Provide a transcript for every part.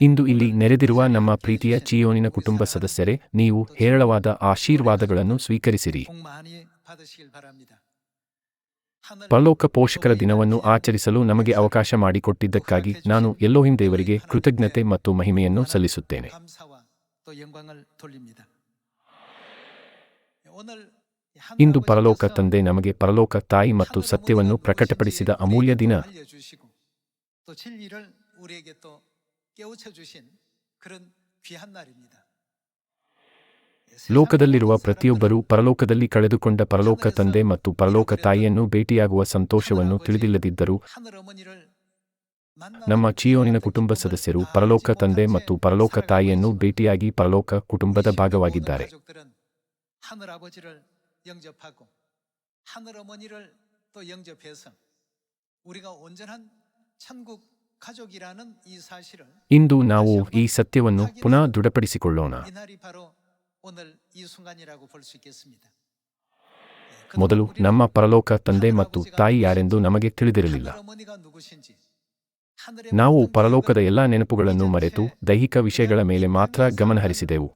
ಇಂದು ಇಲ್ಲಿ ನೆರೆದಿರುವ ನಮ್ಮ ಪ್ರೀತಿಯ ಚಿಯೋನಿನ ಕುಟುಂಬ ಸದಸ್ಯರೇ, ನೀವು ಹೇರಳವಾದ ಆಶೀರ್ವಾದಗಳನ್ನು ಸ್ವೀಕರಿಸಿರಿ. ಪರಲೋಕ ಪೋಷಕರ ದಿನವನ್ನು ಆಚರಿಸಲು ನಮಗೆ ಅವಕಾಶ ಮಾಡಿಕೊಟ್ಟಿದ್ದಕ್ಕಾಗಿ ನಾನು ಎಲ್ಲೋಹಿಂ ದೇವರಿಗೆ ಕೃತಜ್ಞತೆ ಮತ್ತು ಮಹಿಮೆಯನ್ನು ಸಲ್ಲಿಸುತ್ತೇನೆ. ಇಂದು ಪರಲೋಕ ತಂದೆ ನಮಗೆ ಪರಲೋಕ ತಾಯಿ ಮತ್ತು ಸತ್ಯವನ್ನು ಪ್ರಕಟಪಡಿಸಿದ ಅಮೂಲ್ಯ ದಿನ. 알려주시고 또 진리를 우리에게 또 깨우쳐 주신 그런 귀한 날입니다. ಲೋಕದಲ್ಲಿರುವ ಪ್ರತಿಯೊಬ್ಬರೂ ಪರಲೋಕದಲ್ಲಿ ಕಳೆದುಕೊಂಡ ಪರಲೋಕ ತಂದೆ ಮತ್ತು ಪರಲೋಕ ತಾಯಿಯನ್ನು ಭೇಟಿಯಾಗುವ ಸಂತೋಷವನ್ನು ತಿಳಿದಿಲ್ಲದಿದ್ದರೂ 하늘 어머니를 만나 ನಮ್ಮ ಚಿಯೋನಿನ ಕುಟುಂಬ ಸದಸ್ಯರು ಪರಲೋಕ ತಂದೆ ಮತ್ತು ಪರಲೋಕ ತಾಯಿಯನ್ನು ಭೇಟಿಯಾಗಿ ಪರಲೋಕ ಕುಟುಂಬದ ಭಾಗವಾಗಿದ್ದಾರೆ 가족들은 하늘 아버지를 영접하고 하늘 어머니를 또 영접해서 우리가 온전한 천국 ಇಂದು ನಾವು ಈ ಸತ್ಯವನ್ನು ಪುನಃ ದೃಢಪಡಿಸಿಕೊಳ್ಳೋಣ. ಮೊದಲು ನಮ್ಮ ಪರಲೋಕ ತಂದೆ ಮತ್ತು ತಾಯಿ ಯಾರೆಂದು ನಮಗೆ ತಿಳಿದಿರಲಿಲ್ಲ. ನಾವು ಪರಲೋಕದ ಎಲ್ಲಾ ನೆನಪುಗಳನ್ನು ಮರೆತು ದೈಹಿಕ ವಿಷಯಗಳ ಮೇಲೆ ಮಾತ್ರ ಗಮನಹರಿಸಿದೆವು.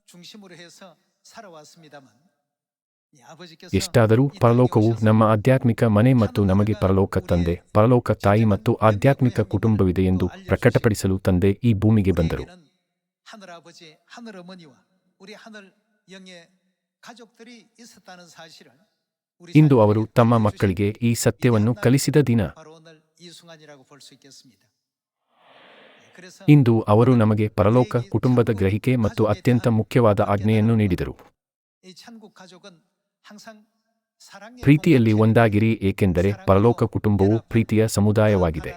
ಎಷ್ಟಾದರೂ ಪರಲೋಕವು ನಮ್ಮ ಆಧ್ಯಾತ್ಮಿಕ ಮನೆ ಮತ್ತು ನಮಗೆ ಪರಲೋಕ ತಂದೆ ಪರಲೋಕ ತಾಯಿ ಮತ್ತು ಆಧ್ಯಾತ್ಮಿಕ ಕುಟುಂಬವಿದೆ ಎಂದು ಪ್ರಕಟಪಡಿಸಲು ತಂದೆ ಈ ಭೂಮಿಗೆ ಬಂದರು. ಇಂದು ಅವರು ತಮ್ಮ ಮಕ್ಕಳಿಗೆ ಈ ಸತ್ಯವನ್ನು ಕಲಿಸಿದ ದಿನ. ಇಂದು ಅವರು ನಮಗೆ ಪರಲೋಕ ಕುಟುಂಬದ ಗ್ರಹಿಕೆ ಮತ್ತು ಅತ್ಯಂತ ಮುಖ್ಯವಾದ ಆಜ್ಞೆಯನ್ನು ನೀಡಿದರು. ಪ್ರೀತಿಯಲ್ಲಿ ಒಂದಾಗಿರಿ ಏಕೆಂದರೆ ಪರಲೋಕ ಕುಟುಂಬವು ಪ್ರೀತಿಯ ಸಮುದಾಯವಾಗಿದೆ.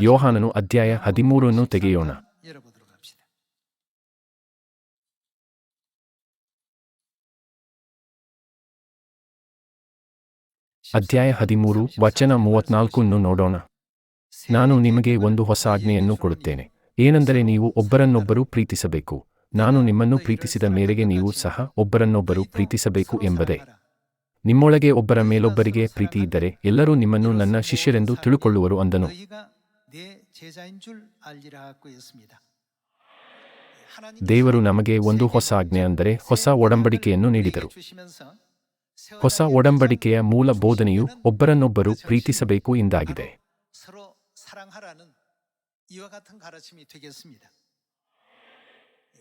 ಯೋಹಾನನು ಅಧ್ಯಾಯ ಹದಿಮೂರನ್ನು ತೆಗೆಯೋಣ. ಅಧ್ಯಾಯ ಹದಿಮೂರು ವಚನ ಮೂವತ್ನಾಲ್ಕನ್ನು ನೋಡೋಣ. ನಾನು ನಿಮಗೆ ಒಂದು ಹೊಸ ಆಜ್ಞೆಯನ್ನು ಕೊಡುತ್ತೇನೆ. ಏನೆಂದರೆ ನೀವು ಒಬ್ಬರನ್ನೊಬ್ಬರು ಪ್ರೀತಿಸಬೇಕು. ನಾನು ನಿಮ್ಮನ್ನು ಪ್ರೀತಿಸಿದ ಮೇರೆಗೆ ನೀವು ಸಹ ಒಬ್ಬರನ್ನೊಬ್ಬರು ಪ್ರೀತಿಸಬೇಕು ಎಂಬುದೇ. ನಿಮ್ಮೊಳಗೆ ಒಬ್ಬರ ಮೇಲೊಬ್ಬರಿಗೆ ಪ್ರೀತಿ ಇದ್ದರೆ ಎಲ್ಲರೂ ನಿಮ್ಮನ್ನು ನನ್ನ ಶಿಷ್ಯರೆಂದು ತಿಳುಕೊಳ್ಳುವರು ಅಂದನು. ದೇವರು ನಮಗೆ ಒಂದು ಹೊಸ ಆಜ್ಞೆ ಅಂದರೆ ಹೊಸ ಒಡಂಬಡಿಕೆಯನ್ನು ನೀಡಿದರು. ಹೊಸ ಒಡಂಬಡಿಕೆಯ ಮೂಲ ಬೋಧನೆಯು ಒಬ್ಬರನ್ನೊಬ್ಬರು ಪ್ರೀತಿಸಬೇಕು ಎಂದಾಗಿದೆ.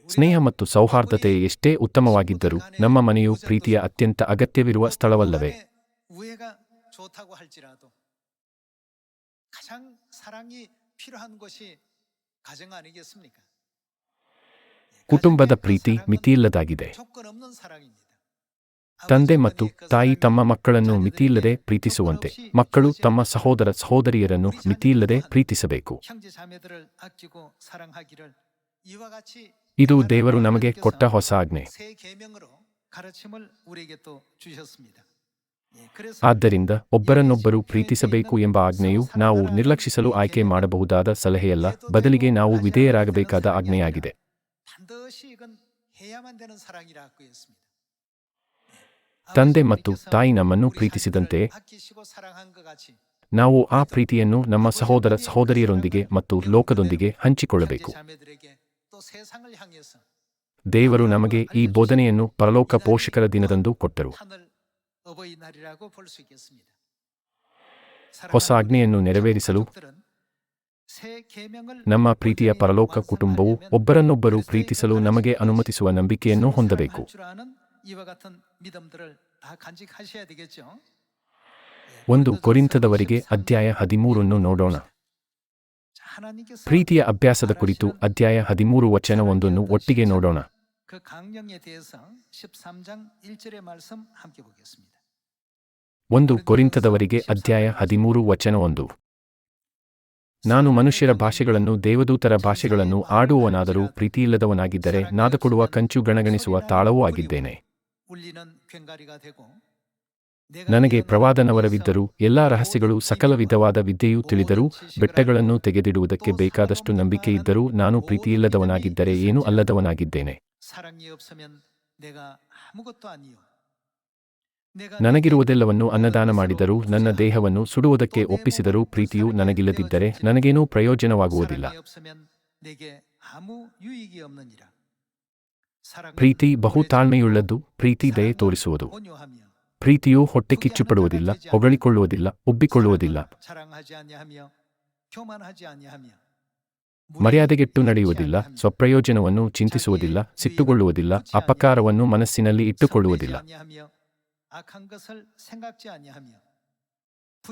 ಸ್ನೇಹ ಮತ್ತು ಸೌಹಾರ್ದತೆ ಎಷ್ಟೇ ಉತ್ತಮವಾಗಿದ್ದರೂ ನಮ್ಮ ಮನೆಯು ಪ್ರೀತಿಯ ಅತ್ಯಂತ ಅಗತ್ಯವಿರುವ ಸ್ಥಳವಲ್ಲವೇ? ಕುಟುಂಬದ ಪ್ರೀತಿ ಮಿತಿಯಿಲ್ಲದಾಗಿದೆ. ತಂದೆ ಮತ್ತು ತಾಯಿ ತಮ್ಮ ಮಕ್ಕಳನ್ನು ಮಿತಿಯಿಲ್ಲದೆ ಪ್ರೀತಿಸುವಂತೆ, ಮಕ್ಕಳು ತಮ್ಮ ಸಹೋದರ ಸಹೋದರಿಯರನ್ನು ಮಿತಿಯಿಲ್ಲದೆ ಪ್ರೀತಿಸಬೇಕು. ಇದು ದೇವರು ನಮಗೆ ಕೊಟ್ಟ ಹೊಸ ಆಜ್ಞೆ. ಆದ್ದರಿಂದ ಒಬ್ಬರನ್ನೊಬ್ಬರು ಪ್ರೀತಿಸಬೇಕು ಎಂಬ ಆಜ್ಞೆಯು ನಾವು ನಿರ್ಲಕ್ಷಿಸಲು ಆಯ್ಕೆ ಮಾಡಬಹುದಾದ ಸಲಹೆಯಲ್ಲ, ಬದಲಿಗೆ ನಾವು ವಿಧೇಯರಾಗಬೇಕಾದ ಆಜ್ಞೆಯಾಗಿದೆ. ತಂದೆ ಮತ್ತು ತಾಯಿ ನಮ್ಮನ್ನು ಪ್ರೀತಿಸಿದಂತೆ ನಾವು ಆ ಪ್ರೀತಿಯನ್ನು ನಮ್ಮ ಸಹೋದರ ಸಹೋದರಿಯರೊಂದಿಗೆ ಮತ್ತು ಲೋಕದೊಂದಿಗೆ ಹಂಚಿಕೊಳ್ಳಬೇಕು. ದೇವರು ನಮಗೆ ಈ ಬೋಧನೆಯನ್ನು ಪರಲೋಕ ಪೋಷಕರ ದಿನದಂದು ಕೊಟ್ಟರು. ಹೊಸ ಆಜ್ಞೆಯನ್ನು ನೆರವೇರಿಸಲು ನಮ್ಮ ಪ್ರೀತಿಯ ಪರಲೋಕ ಕುಟುಂಬವು ಒಬ್ಬರನ್ನೊಬ್ಬರು ಪ್ರೀತಿಸಲು ನಮಗೆ ಅನುಮತಿಸುವ ನಂಬಿಕೆಯನ್ನು ಹೊಂದಬೇಕು. ಒಂದು ಕೊರಿಂತದವರಿಗೆ ಅಧ್ಯಾಯ ಹದಿಮೂರನ್ನು ನೋಡೋಣ. ಪ್ರೀತಿಯ ಅಭ್ಯಾಸದ ಕುರಿತು ಅಧ್ಯಾಯ ಹದಿಮೂರು ವಚನವೊಂದನ್ನು ಒಟ್ಟಿಗೆ ನೋಡೋಣ. ಒಂದು ಕೊರಿಂತದವರಿಗೆ ಅಧ್ಯಾಯ ಹದಿಮೂರು ವಚನ ಒಂದು. ನಾನು ಮನುಷ್ಯರ ಭಾಷೆಗಳನ್ನು ದೇವದೂತರ ಭಾಷೆಗಳನ್ನು ಆಡುವವನಾದರೂ ಪ್ರೀತಿಯಿಲ್ಲದವನಾಗಿದ್ದರೆ ನಾದಕೊಡುವ ಕಂಚು ಗಣಗಣಿಸುವ ತಾಳವೂ ಆಗಿದ್ದೇನೆ. ನನಗೆ ಪ್ರವಾದನವರವಿದ್ದರೂ, ಎಲ್ಲ ರಹಸ್ಯಗಳು ಸಕಲ ವಿಧವಾದ ವಿದ್ಯೆಯೂ ತಿಳಿದರೂ, ಬೆಟ್ಟಗಳನ್ನು ತೆಗೆದಿಡುವುದಕ್ಕೆ ಬೇಕಾದಷ್ಟು ನಂಬಿಕೆ ಇದ್ದರೂ, ನಾನು ಪ್ರೀತಿಯಿಲ್ಲದವನಾಗಿದ್ದರೆ ಏನೂ ಅಲ್ಲದವನಾಗಿದ್ದೇನೆ. ನನಗಿರುವುದೆಲ್ಲವನ್ನು ಅನ್ನದಾನ ಮಾಡಿದರೂ, ನನ್ನ ದೇಹವನ್ನು ಸುಡುವುದಕ್ಕೆ ಒಪ್ಪಿಸಿದರೂ ಪ್ರೀತಿಯು ನನಗಿಲ್ಲದಿದ್ದರೆ, ನನಗೇನೂ ಪ್ರಯೋಜನವಾಗುವುದಿಲ್ಲ. ಪ್ರೀತಿ ಬಹು ಬಹುತಾಳ್ಮೆಯುಳ್ಳದ್ದು ಪ್ರೀತಿ ದಯೆ ತೋರಿಸುವುದು. ಪ್ರೀತಿಯು ಹೊಟ್ಟೆ ಕಿಚ್ಚಿಪಡುವುದಿಲ್ಲ, ಹೊಗಳಿಕೊಳ್ಳುವುದಿಲ್ಲ, ಉಬ್ಬಿಕೊಳ್ಳುವುದಿಲ್ಲ. ಮರ್ಯಾದೆಗೆಟ್ಟು ನಡೆಯುವುದಿಲ್ಲ, ಸ್ವಪ್ರಯೋಜನವನ್ನು ಚಿಂತಿಸುವುದಿಲ್ಲ, ಸಿಟ್ಟುಗೊಳ್ಳುವುದಿಲ್ಲ, ಅಪಕಾರವನ್ನು ಮನಸ್ಸಿನಲ್ಲಿ ಇಟ್ಟುಕೊಳ್ಳುವುದಿಲ್ಲ.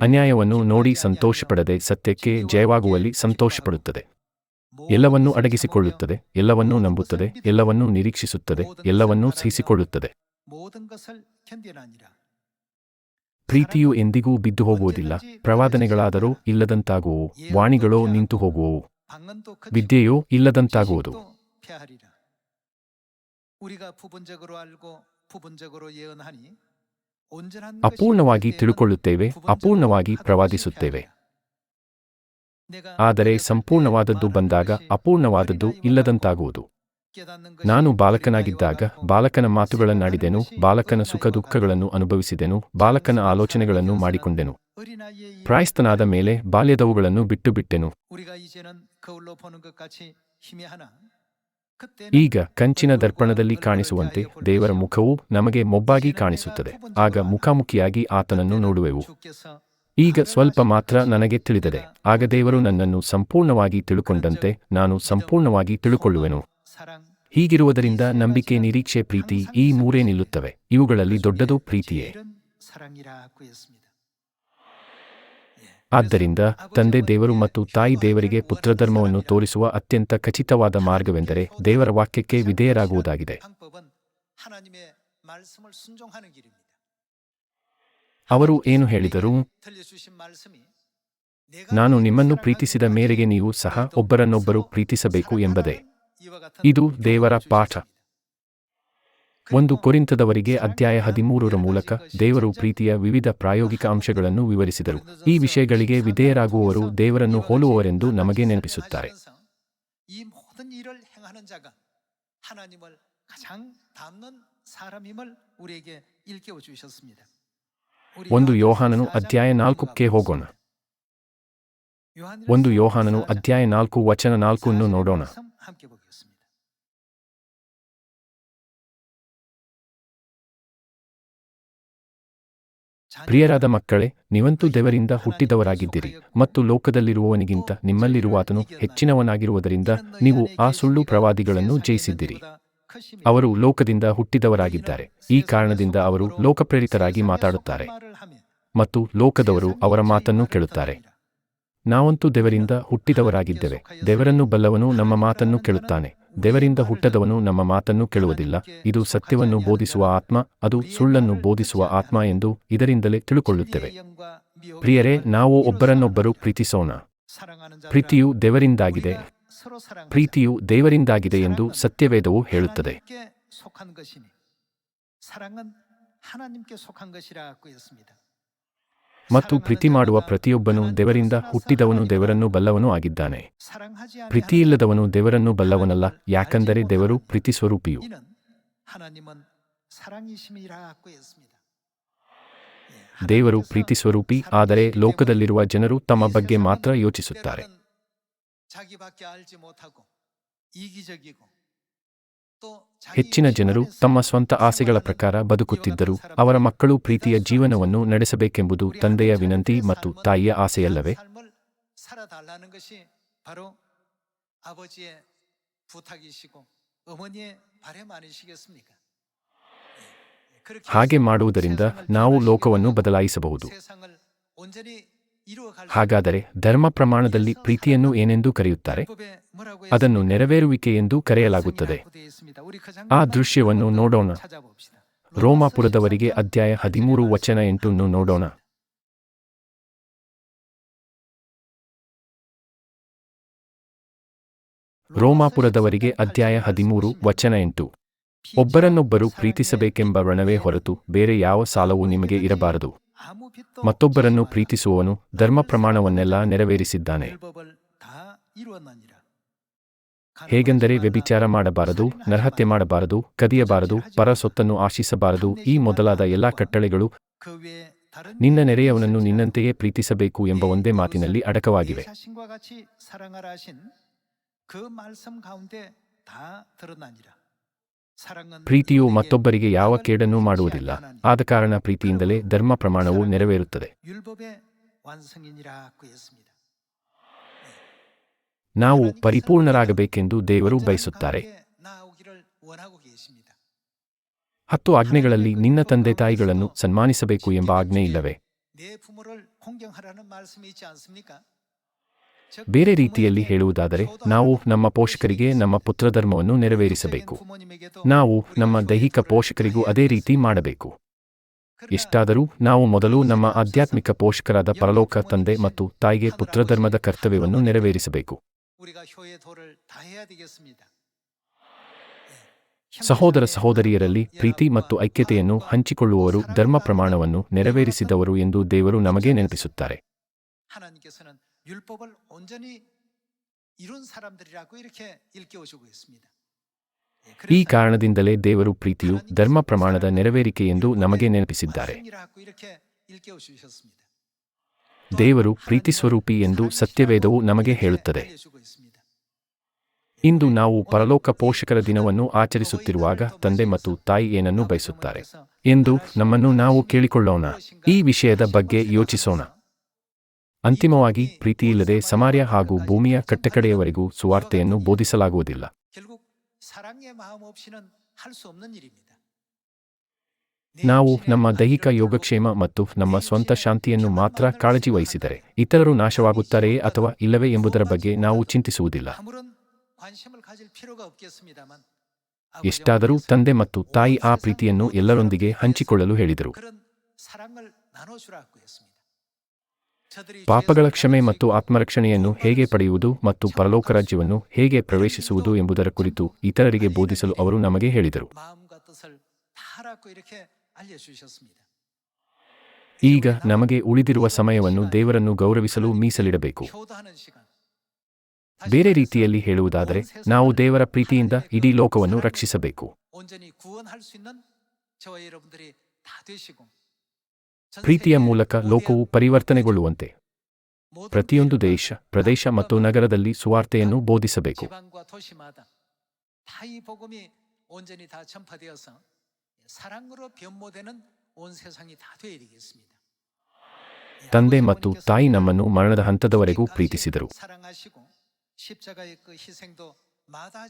ಅನ್ಯಾಯವನ್ನು ನೋಡಿ ಸಂತೋಷಪಡದೆ ಸತ್ಯಕ್ಕೆ ಜಯವಾಗುವಲ್ಲಿ ಸಂತೋಷಪಡುತ್ತದೆ. ಎಲ್ಲವನ್ನೂ ಅಡಗಿಸಿಕೊಳ್ಳುತ್ತದೆ, ಎಲ್ಲವನ್ನೂ ನಂಬುತ್ತದೆ, ಎಲ್ಲವನ್ನೂ ನಿರೀಕ್ಷಿಸುತ್ತದೆ, ಎಲ್ಲವನ್ನೂ ಸಹಿಸಿಕೊಳ್ಳುತ್ತದೆ. ಪ್ರೀತಿಯು ಎಂದಿಗೂ ಬಿದ್ದು ಹೋಗುವುದಿಲ್ಲ. ಪ್ರವಾದನೆಗಳಾದರೂ ಇಲ್ಲದಂತಾಗುವು ವಾಣಿಗಳೋ ನಿಂತು ಹೋಗುವು ವಿದ್ಯೆಯೋ ಇಲ್ಲದಂತಾಗುವುದು. ಅಪೂರ್ಣವಾಗಿ ತಿಳುಕೊಳ್ಳುತ್ತೇವೆ, ಅಪೂರ್ಣವಾಗಿ ಪ್ರವಾದಿಸುತ್ತೇವೆ. ಆದರೆ ಸಂಪೂರ್ಣವಾದದ್ದು ಬಂದಾಗ ಅಪೂರ್ಣವಾದದ್ದು ಇಲ್ಲದಂತಾಗುವುದು. ನಾನು ಬಾಲಕನಾಗಿದ್ದಾಗ ಬಾಲಕನ ಮಾತುಗಳನ್ನಾಡಿದೆನು, ಬಾಲಕನ ಸುಖ ದುಃಖಗಳನ್ನು ಅನುಭವಿಸಿದೆನು, ಬಾಲಕನ ಆಲೋಚನೆಗಳನ್ನು ಮಾಡಿಕೊಂಡೆನು. ಪ್ರಾಯಸ್ತನಾದ ಮೇಲೆ ಬಾಲ್ಯದವುಗಳನ್ನು ಬಿಟ್ಟು ಬಿಟ್ಟೆನು ಈಗ ಕಂಚಿನ ದರ್ಪಣದಲ್ಲಿ ಕಾಣಿಸುವಂತೆ ದೇವರ ಮುಖವು ನಮಗೆ ಮೊಬ್ಬಾಗಿ ಕಾಣಿಸುತ್ತದೆ. ಆಗ ಮುಖಾಮುಖಿಯಾಗಿ ಆತನನ್ನು ನೋಡುವೆವು. ಈಗ ಸ್ವಲ್ಪ ಮಾತ್ರ ನನಗೆ ತಿಳಿದದೆ. ಆಗ ದೇವರು ನನ್ನನ್ನು ಸಂಪೂರ್ಣವಾಗಿ ತಿಳುಕೊಂಡಂತೆ ನಾನು ಸಂಪೂರ್ಣವಾಗಿ ತಿಳುಕೊಳ್ಳುವೆನು. ಹೀಗಿರುವುದರಿಂದ ನಂಬಿಕೆ ನಿರೀಕ್ಷೆ ಪ್ರೀತಿ ಈ ಮೂರೇ ನಿಲ್ಲುತ್ತವೆ. ಇವುಗಳಲ್ಲಿ ದೊಡ್ಡದು ಪ್ರೀತಿಯೇ. ಆದ್ದರಿಂದ ತಂದೆ ದೇವರು ಮತ್ತು ತಾಯಿ ದೇವರಿಗೆ ಪುತ್ರಧರ್ಮವನ್ನು ತೋರಿಸುವ ಅತ್ಯಂತ ಖಚಿತವಾದ ಮಾರ್ಗವೆಂದರೆ ದೇವರ ವಾಕ್ಯಕ್ಕೆ ವಿಧೇಯರಾಗುವುದಾಗಿದೆ. ಅವರು ಏನು ಹೇಳಿದರು? ನಾನು ನಿಮ್ಮನ್ನು ಪ್ರೀತಿಸಿದ ಮೇರೆಗೆ ನೀವು ಸಹ ಒಬ್ಬರನ್ನೊಬ್ಬರು ಪ್ರೀತಿಸಬೇಕು ಎಂಬುದೇ. ಇದು ದೇವರ ಪಾಠ. ಒಂದು ಕೊರಿಂತದವರಿಗೆ ಅಧ್ಯಾಯ ಹದಿಮೂರರ ಮೂಲಕ ದೇವರು ಪ್ರೀತಿಯ ವಿವಿಧ ಪ್ರಾಯೋಗಿಕ ಅಂಶಗಳನ್ನು ವಿವರಿಸಿದರು. ಈ ವಿಷಯಗಳಿಗೆ ವಿಧೇಯರಾಗುವವರು ದೇವರನ್ನು ಹೋಲುವವರೆಂದು ನಮಗೆ ನೆನಪಿಸುತ್ತಾರೆ. ಒಂದು ಯೋಹಾನನು ಅಧ್ಯಾಯ ನಾಲ್ಕಕ್ಕೆ ಹೋಗೋಣ. ಒಂದು ಯೋಹಾನನು ಅಧ್ಯಾಯ ನಾಲ್ಕು ವಚನ ನಾಲ್ಕನ್ನು ನೋಡೋಣ. ಪ್ರಿಯರಾದ ಮಕ್ಕಳೇ, ನೀವಂತೂ ದೇವರಿಂದ ಹುಟ್ಟಿದವರಾಗಿದ್ದೀರಿ ಮತ್ತು ಲೋಕದಲ್ಲಿರುವವನಿಗಿಂತ ನಿಮ್ಮಲ್ಲಿರುವ ಆತನು ಹೆಚ್ಚಿನವನಾಗಿರುವುದರಿಂದ ನೀವು ಆ ಸುಳ್ಳು ಪ್ರವಾದಿಗಳನ್ನು ಜಯಿಸಿದ್ದೀರಿ. ಅವರು ಲೋಕದಿಂದ ಹುಟ್ಟಿದವರಾಗಿದ್ದಾರೆ. ಈ ಕಾರಣದಿಂದ ಅವರು ಲೋಕಪ್ರೇರಿತರಾಗಿ ಮಾತಾಡುತ್ತಾರೆ ಮತ್ತು ಲೋಕದವರು ಅವರ ಮಾತನ್ನು ಕೇಳುತ್ತಾರೆ. ನಾವಂತೂ ದೇವರಿಂದ ಹುಟ್ಟಿದವರಾಗಿದ್ದೇವೆ. ದೇವರನ್ನು ಬಲ್ಲವನು ನಮ್ಮ ಮಾತನ್ನು ಕೇಳುತ್ತಾನೆ. ದೇವರಿಂದ ಹುಟ್ಟದವನು ನಮ್ಮ ಮಾತನ್ನು ಕೇಳುವುದಿಲ್ಲ ಇದು ಸತ್ಯವನ್ನು ಬೋಧಿಸುವ ಆತ್ಮ ಅದು ಸುಳ್ಳನ್ನು ಬೋಧಿಸುವ ಆತ್ಮ ಎಂದು ಇದರಿಂದಲೇ ತಿಳುಕೊಳ್ಳುತ್ತೇವೆ ಪ್ರಿಯರೇ ನಾವು ಒಬ್ಬರನ್ನೊಬ್ಬರು ಪ್ರೀತಿಸೋಣ ಪ್ರೀತಿಯು ದೇವರಿಂದಾಗಿದೆ ಪ್ರೀತಿಯು ದೇವರಿಂದಾಗಿದೆ ಎಂದು ಸತ್ಯವೇದವು ಹೇಳುತ್ತದೆ 하나님께 속한 것이니 사랑은 하나님께 속한 것이라고 했습니다. ಮತ್ತು ಪ್ರೀತಿ ಮಾಡುವ ಪ್ರತಿಯೊಬ್ಬನು ದೇವರಿಂದ ಹುಟ್ಟಿದವನು ದೇವರನ್ನು ಬಲ್ಲವನು ಆಗಿದ್ದಾನೆ. ಪ್ರೀತಿಯಿಲ್ಲದವನು ದೇವರನ್ನು ಬಲ್ಲವನಲ್ಲ, ಯಾಕಂದರೆ ದೇವರು ಪ್ರೀತಿ ಸ್ವರೂಪಿಯು. ದೇವರು ಪ್ರೀತಿ ಸ್ವರೂಪಿ, ಆದರೆ ಲೋಕದಲ್ಲಿರುವ ಜನರು ತಮ್ಮ ಬಗ್ಗೆ ಮಾತ್ರ ಯೋಚಿಸುತ್ತಾರೆ. ಹೆಚ್ಚಿನ ಜನರು ತಮ್ಮ ಸ್ವಂತ ಆಸೆಗಳ ಪ್ರಕಾರ ಬದುಕುತ್ತಿದ್ದರು ಅವರ ಮಕ್ಕಳು ಪ್ರೀತಿಯ ಜೀವನವನ್ನು ನಡೆಸಬೇಕೆಂಬುದು ತಂದೆಯ ವಿನಂತಿ ಮತ್ತು ತಾಯಿಯ ಆಸೆಯಲ್ಲವೇ? ಹಾಗೆ ಮಾಡುವುದರಿಂದ ನಾವು ಲೋಕವನ್ನು ಬದಲಾಯಿಸಬಹುದು. ಹಾಗಾದರೆ ಧರ್ಮ ಪ್ರಮಾಣದಲ್ಲಿ ಪ್ರೀತಿಯನ್ನು ಏನೆಂದು ಕರೆಯುತ್ತಾರೆ? ಅದನ್ನು ನೆರವೇರುವಿಕೆ ಎಂದು ಕರೆಯಲಾಗುತ್ತದೆ. ಆ ದೃಶ್ಯವನ್ನು ನೋಡೋಣ. ರೋಮಾಪುರದವರಿಗೆ ಅಧ್ಯಾಯ ಹದಿಮೂರು ವಚನ ಎಂಟನ್ನು ನೋಡೋಣ. ರೋಮಾಪುರದವರಿಗೆ ಅಧ್ಯಾಯ ಹದಿಮೂರು ವಚನ ಎಂಟು. ಒಬ್ಬರನ್ನೊಬ್ಬರು ಪ್ರೀತಿಸಬೇಕೆಂಬ ರಣವೇ ಹೊರತು ಬೇರೆ ಯಾವ ಸಾಲವೂ ನಿಮಗೆ ಇರಬಾರದು. ಮತ್ತೊಬ್ಬರನ್ನು 없이 ಪ್ರೀತಿಸುವವನು ಧರ್ಮ ಪ್ರಮಾಣವನ್ನೆಲ್ಲ ನೆರವೇರಿಸಿದ್ದಾನೆ 율법을 다 이루었느니라. ಹೇಗೆಂದರೆ ವ್ಯಭಿಚಾರ ಮಾಡಬಾರದು ನರಹತ್ಯೆ ಮಾಡಬಾರದು ಕದಿಯಬಾರದು ಪರ ಸೊತ್ತನ್ನು ಆಶಿಸಬಾರದು ಈ ಮೊದಲಾದ ಎಲ್ಲಾ ಕಟ್ಟಳೆಗಳು 그 외에 다른 ನಿನ್ನ ನೆರೆಯವನನ್ನು ನಿನ್ನಂತೆಯೇ ಪ್ರೀತಿಸಬೇಕು ಎಂಬ ಒಂದೇ ಮಾತಿನಲ್ಲಿ ಅಡಕವಾಗಿವೆ 내 자신과 같이 사랑하라 하신 그 말씀 가운데 다 드러나니라. ಪ್ರೀತಿಯು ಮತ್ತೊಬ್ಬರಿಗೆ ಯಾವ ಕೇಡನ್ನೂ ಮಾಡುವುದಿಲ್ಲ. ಆದ ಕಾರಣ ಪ್ರೀತಿಯಿಂದಲೇ ಧರ್ಮ ಪ್ರಮಾಣವು ನೆರವೇರುತ್ತದೆ. ನಾವು ಪರಿಪೂರ್ಣರಾಗಬೇಕೆಂದು ದೇವರು ಬಯಸುತ್ತಾರೆ. ಹತ್ತು ಆಜ್ಞೆಗಳಲ್ಲಿ ನಿನ್ನ ತಂದೆ ತಾಯಿಗಳನ್ನು ಸನ್ಮಾನಿಸಬೇಕು ಎಂಬ ಆಜ್ಞೆ ಇಲ್ಲವೇ? ಬೇರೆ ರೀತಿಯಲ್ಲಿ ಹೇಳುವುದಾದರೆ, ನಾವು ನಮ್ಮ ಪೋಷಕರಿಗೆ ನಮ್ಮ ಪುತ್ರಧರ್ಮವನ್ನು ನೆರವೇರಿಸಬೇಕು. ನಾವು ನಮ್ಮ ದೈಹಿಕ ಪೋಷಕರಿಗೂ ಅದೇ ರೀತಿ ಮಾಡಬೇಕು. ಎಷ್ಟಾದರೂ ನಾವು ಮೊದಲು ನಮ್ಮ ಆಧ್ಯಾತ್ಮಿಕ ಪೋಷಕರಾದ ಪರಲೋಕ ತಂದೆ ಮತ್ತು ತಾಯಿಗೆ ಪುತ್ರಧರ್ಮದ ಕರ್ತವ್ಯವನ್ನು ನೆರವೇರಿಸಬೇಕು. ಸಹೋದರ ಸಹೋದರಿಯರಲ್ಲಿ ಪ್ರೀತಿ ಮತ್ತು ಐಕ್ಯತೆಯನ್ನು ಹಂಚಿಕೊಳ್ಳುವವರು ಧರ್ಮ ಪ್ರಮಾಣವನ್ನು ನೆರವೇರಿಸಿದವರು ಎಂದು ದೇವರು ನಮಗೆ ನೆನಪಿಸುತ್ತಾರೆ. 율법을 온전히 이룬 사람들이라고 이렇게 일깨워주고 있습니다. 예, ಈ 그래서 ಕಾರಣದಿಂದಲೇ ದೇವರು ಪ್ರೀತಿಯು ಧರ್ಮ ಪ್ರಮಾಣದ ನೆರವೇರಿಕೆ ಎಂದು ನಮಗೆ ನೆನಪಿಸಿದ್ದಾರೆ 완성이라고 이렇게 일깨워주셨습니다. ದೇವರು ಪ್ರೀತಿ ಸ್ವರೂಪಿ ಎಂದು ಸತ್ಯವೇದವು ನಮಗೆ ಹೇಳುತ್ತದೆ 알려주고 있습니다. ಇಂದು ನಾವು ಪರಲೋಕ ಪೋಷಕರ ದಿನವನ್ನು ಆಚರಿಸುತ್ತಿರುವಾಗ ತಂದೆ ಮತ್ತು ತಾಯಿ ಏನನ್ನು ಬಯಸುತ್ತಾರೆ ಎಂದು ನಮ್ಮನ್ನು ನಾವು ಕೇಳಿಕೊಳ್ಳೋಣ ಈ ವಿಷಯದ ಬಗ್ಗೆ ಯೋಚಿಸೋಣ ಅಂತಿಮವಾಗಿ ಪ್ರೀತಿಯಿಲ್ಲದೆ ಸಮಾರ್ಯ ಹಾಗೂ ಭೂಮಿಯ ಕಟ್ಟಕಡೆಯವರೆಗೂ ಸುವಾರ್ತೆಯನ್ನು ಬೋಧಿಸಲಾಗುವುದಿಲ್ಲ. ನಾವು ನಮ್ಮ ದೈಹಿಕ ಯೋಗಕ್ಷೇಮ ಮತ್ತು ನಮ್ಮ ಸ್ವಂತ ಶಾಂತಿಯನ್ನು ಮಾತ್ರ ಕಾಳಜಿ ವಹಿಸಿದರೆ ಇತರರು ನಾಶವಾಗುತ್ತಾರೆಯೇ ಅಥವಾ ಇಲ್ಲವೇ ಎಂಬುದರ ಬಗ್ಗೆ ನಾವು ಚಿಂತಿಸುವುದಿಲ್ಲ. ಎಷ್ಟಾದರೂ ತಂದೆ ಮತ್ತು ತಾಯಿ ಆ ಪ್ರೀತಿಯನ್ನು ಎಲ್ಲರೊಂದಿಗೆ ಹಂಚಿಕೊಳ್ಳಲು ಹೇಳಿದರು. ಪಾಪಗಳ ಕ್ಷಮೆ ಮತ್ತು ಆತ್ಮರಕ್ಷಣೆಯನ್ನು ಹೇಗೆ ಪಡೆಯುವುದು ಮತ್ತು ಪರಲೋಕ ರಾಜ್ಯವನ್ನು ಹೇಗೆ ಪ್ರವೇಶಿಸುವುದು ಎಂಬುದರ ಕುರಿತು ಇತರರಿಗೆ ಬೋಧಿಸಲು ಅವರು ನಮಗೆ ಹೇಳಿದರು. ಈಗ ನಮಗೆ ಉಳಿದಿರುವ ಸಮಯವನ್ನು ದೇವರನ್ನು ಗೌರವಿಸಲು ಮೀಸಲಿಡಬೇಕು. ಬೇರೆ ರೀತಿಯಲ್ಲಿ ಹೇಳುವುದಾದರೆ ನಾವು ದೇವರ ಪ್ರೀತಿಯಿಂದ ಇಡೀ ಲೋಕವನ್ನು ರಕ್ಷಿಸಬೇಕು. ಪ್ರೀತಿಯ ಮೂಲಕ ಲೋಕವು ಪರಿವರ್ತನೆಗೊಳ್ಳುವಂತೆ. ಪ್ರತಿಯೊಂದು ದೇಶ, ಪ್ರದೇಶ ಮತ್ತು ನಗರದಲ್ಲಿ ಸುವಾರ್ತೆಯನ್ನು ಬೋಧಿಸಬೇಕು. ತಂದೆ ಮತ್ತು ತಾಯಿ ನಮ್ಮನ್ನು ಮರಣದ ಹಂತದವರೆಗೂ ಪ್ರೀತಿಸಿದರು.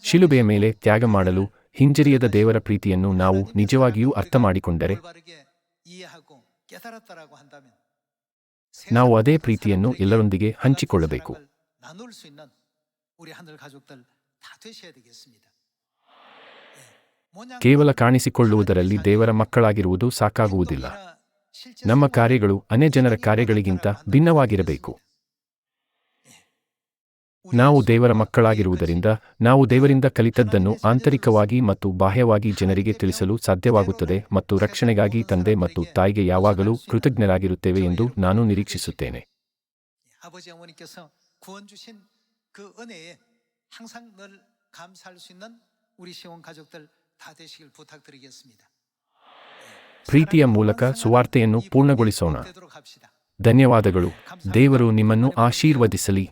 ಶಿಲುಬೆಯ ಮೇಲೆ ತ್ಯಾಗ ಮಾಡಲು ಹಿಂಜರಿಯದ ದೇವರ ಪ್ರೀತಿಯನ್ನು ನಾವು ನಿಜವಾಗಿಯೂ ಅರ್ಥ ಮಾಡಿಕೊಂಡರೆ ನಾವು ಅದೇ ಪ್ರೀತಿಯನ್ನು ಎಲ್ಲರೊಂದಿಗೆ ಹಂಚಿಕೊಳ್ಳಬೇಕು. ಕೇವಲ ಕಾಣಿಸಿಕೊಳ್ಳುವುದರಲ್ಲಿ ದೇವರ ಮಕ್ಕಳಾಗಿರುವುದು ಸಾಕಾಗುವುದಿಲ್ಲ. ನಮ್ಮ ಕಾರ್ಯಗಳು ಅನೇ ಜನರ ಕಾರ್ಯಗಳಿಗಿಂತ ಭಿನ್ನವಾಗಿರಬೇಕು. ನಾವು ದೇವರ ಮಕ್ಕಳಾಗಿರುವುದರಿಂದ, ನಾವು ದೇವರಿಂದ ಕಲಿತದ್ದನ್ನು ಆಂತರಿಕವಾಗಿ ಮತ್ತು ಬಾಹ್ಯವಾಗಿ ಜನರಿಗೆ ತಿಳಿಸಲು ಸಾಧ್ಯವಾಗುತ್ತದೆ ಮತ್ತು ರಕ್ಷಣೆಗಾಗಿ ತಂದೆ ಮತ್ತು ತಾಯಿಗೆ ಯಾವಾಗಲೂ ಕೃತಜ್ಞರಾಗಿರುತ್ತೇವೆ ಎಂದು ನಾನು ನಿರೀಕ್ಷಿಸುತ್ತೇನೆ. ಪ್ರೀತಿಯ ಮೂಲಕ ಸುವಾರ್ತೆಯನ್ನು ಪೂರ್ಣಗೊಳಿಸೋಣ. ಧನ್ಯವಾದಗಳು. ದೇವರು ನಿಮ್ಮನ್ನು ಆಶೀರ್ವದಿಸಲಿ.